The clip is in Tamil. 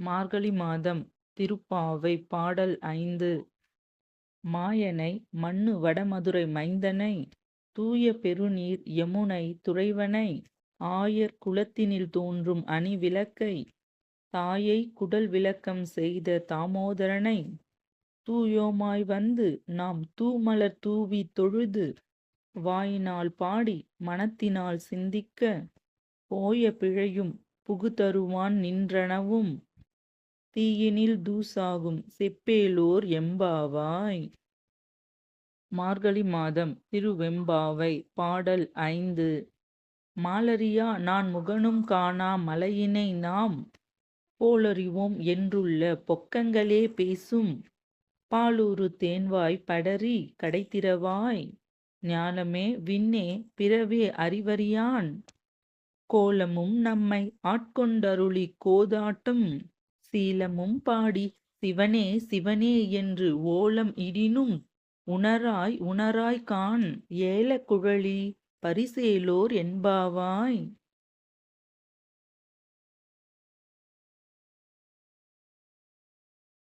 மார்கழி மாதம் திருப்பாவை பாடல் ஐந்து. மாயனை மண்ணு வடமதுரை மைந்தனை தூய பெருநீர் யமுனை துறைவனை ஆயர் குலத்தினில் தோன்றும் அணி விளக்கை தாயை குடல் விளக்கம் செய்த தாமோதரனை தூயோமாய் வந்து நாம் தூமலர் தூவி தொழுது வாயினால் பாடி மனத்தினால் சிந்திக்க போய பிழையும் புகுதருவான் நின்றனவும். தீயினில் தூசாகும். செப்பேலோர் எம்பாவாய். மார்கழி மாதம் திருவெம்பாவை. பாடல் ஐந்து. மாலரியா நான் முகனும் காணா மலையினை நாம் போலறிவோம் என்றுள்ள பொக்கங்களே பேசும். பாலூரு தேன்வாய் படரி கடைத்திரவாய் ஞானமே விண்ணே பிறவே அறிவறியான். கோலமும் நம்மை ஆட்கொண்டருளி கோதாட்டும். சீலமும் பாடி சிவனே சிவனே என்று ஓலம் இடினும் உணராய் உணராய் கான் ஏல குழலி பரிசேலோர் என்பாவாய்.